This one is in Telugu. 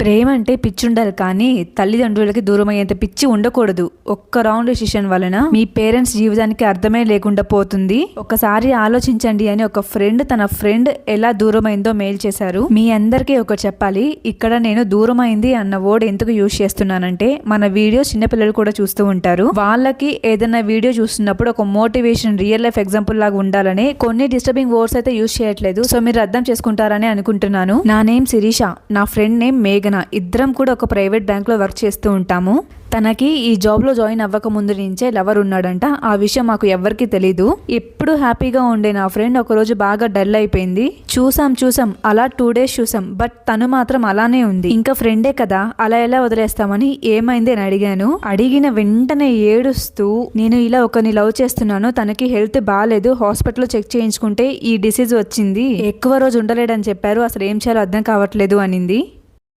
ప్రేమ అంటే పిచ్చి ఉండాలి కానీ తల్లిదండ్రులకి దూరం అయ్యేంత పిచ్చి ఉండకూడదు. ఒక్క రౌండ్ డిసిషన్ వలన మీ పేరెంట్స్ జీవితానికి అర్థమే లేకుండా పోతుంది. ఒకసారి ఆలోచించండి అని ఒక ఫ్రెండ్ తన ఫ్రెండ్ ఎలా దూరమైందో మెయిల్ చేశారు. మీ అందరికీ ఒకటి చెప్పాలి ఇక్కడ నేను దూరమైంది అన్న వర్డ్ ఎందుకు యూజ్ చేస్తున్నానంటే మన వీడియో చిన్నపిల్లలు కూడా చూస్తూ ఉంటారు. వాళ్ళకి ఏదైనా వీడియో చూస్తున్నప్పుడు ఒక మోటివేషన్ రియల్ లైఫ్ ఎగ్జాంపుల్ లాగా ఉండాలని కొన్ని డిస్టర్బింగ్ వర్డ్స్ అయితే యూజ్ చేయట్లేదు. సో మీరు అర్థం చేసుకుంటారని అనుకుంటున్నాను. నా నేమ్ శిరీష. నా ఫ్రెండ్ నేమ్ మేఘ మేఘన ఇద్దరం కూడా ఒక ప్రైవేట్ బ్యాంకులో వర్క్ చేస్తూ ఉంటాము. తనకి ఈ జాబ్లో జాయిన్ అవ్వక ముందు నుంచే లవర్ ఉన్నాడంట. ఆ విషయం మాకు ఎవ్వరికి తెలీదు. ఎప్పుడు హ్యాపీగా ఉండే నా ఫ్రెండ్ ఒక రోజు బాగా డల్ అయిపోయింది. చూసాం చూసాం అలా టూ డేస్ చూసాం. బట్ తను మాత్రం అలానే ఉంది. ఇంకా ఫ్రెండే కదా అలా ఎలా వదిలేస్తామని ఏమైంది అని అడిగాను. అడిగిన వెంటనే ఏడుస్తూ నేను ఇలా ఒకరిని లవ్ చేస్తున్నాను. తనకి హెల్త్ బాగాలేదు హాస్పిటల్లో చెక్ చేయించుకుంటే ఈ డిసీజ్ వచ్చింది. ఎక్కువ రోజు ఉండలేడని చెప్పారు. అసలు ఏం చేయాలో అర్థం కావట్లేదు అనింది.